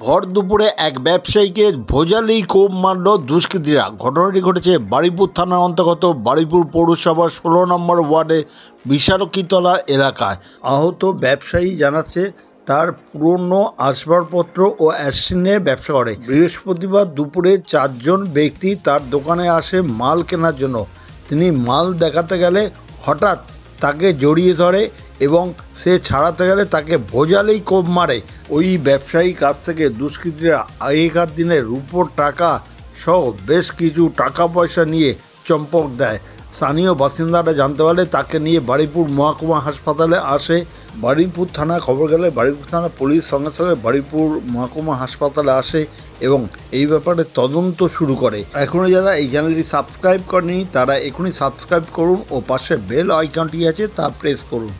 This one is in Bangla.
ভর দুপুরে এক ব্যবসায়ীকে ভোজালেই কোপ মারল দুষ্কৃতীরা। ঘটনাটি ঘটেছে বারুইপুর থানার অন্তর্গত বারুইপুর পৌরসভার ষোলো নম্বর ওয়ার্ডে বিশালক্ষীতলা এলাকায়। আহত ব্যবসায়ী জানাচ্ছে, তার পুরনো আসবাবপত্র ও অ্যাসিনের ব্যবসা করে। বৃহস্পতিবার দুপুরে চারজন ব্যক্তি তার দোকানে আসে মাল কেনার জন্য। তিনি মাল দেখাতে গেলে হঠাৎ তাকে জড়িয়ে ধরে এবং সে ছাড়াতে গেলে তাকে ভোজালেই কোপ মারে। ওই ব্যবসায়ীর কাছ থেকে দুষ্কৃতীরা আগেকার দিনে রুপোর টাকা সহ বেশ কিছু টাকা পয়সা নিয়ে চম্পক দেয়। স্থানীয় বাসিন্দারা জানতে পারলে তাকে নিয়ে বারুইপুর মহকুমা হাসপাতালে আসে। বারুইপুর থানা খবর গেলে বারুইপুর থানা পুলিশ সঙ্গে সঙ্গে বারুইপুর মহকুমা হাসপাতালে আসে এবং এই ব্যাপারে তদন্ত শুরু করে। এখনও যারা এই চ্যানেলটি সাবস্ক্রাইব করেনি, তারা এখনই সাবস্ক্রাইব করুন ও পাশে বেল আইকনটি আছে তা প্রেস করুন।